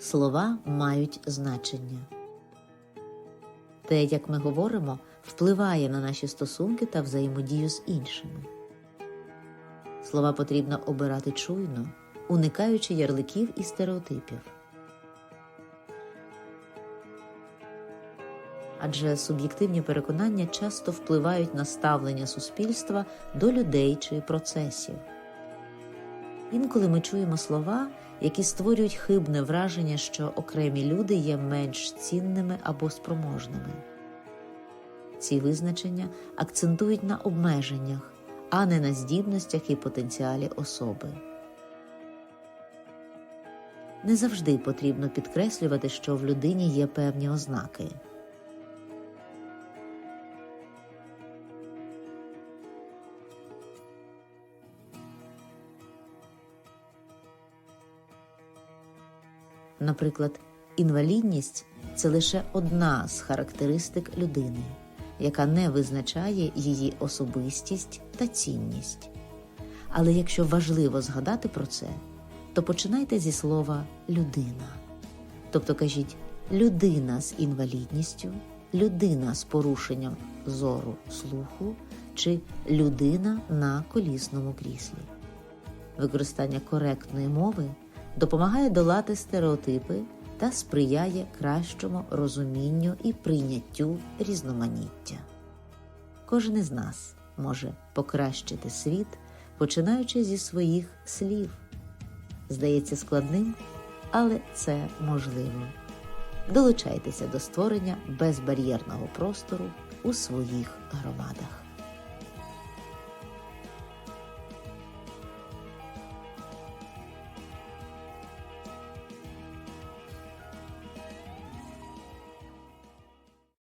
Слова мають значення. Те, як ми говоримо, впливає на наші стосунки та взаємодію з іншими. Слова потрібно обирати чуйно, уникаючи ярликів і стереотипів. Адже суб'єктивні переконання часто впливають на ставлення суспільства до людей чи процесів. Інколи ми чуємо слова, які створюють хибне враження, що окремі люди є менш цінними або спроможними. Ці визначення акцентують на обмеженнях, а не на здібностях і потенціалі особи. Не завжди потрібно підкреслювати, що в людині є певні ознаки. Наприклад, інвалідність це лише одна з характеристик людини, яка не визначає її особистість та цінність. Але якщо важливо згадати про це, то починайте зі слова людина. Тобто кажіть людина з інвалідністю, людина з порушенням зору слуху чи людина на колісному кріслі. Використання коректної мови допомагає долати стереотипи та сприяє кращому розумінню і прийняттю різноманіття. Кожен із нас може покращити світ, починаючи зі своїх слів. Здається складним, але це можливо. Долучайтеся до створення безбар'єрного простору у своїх громадах.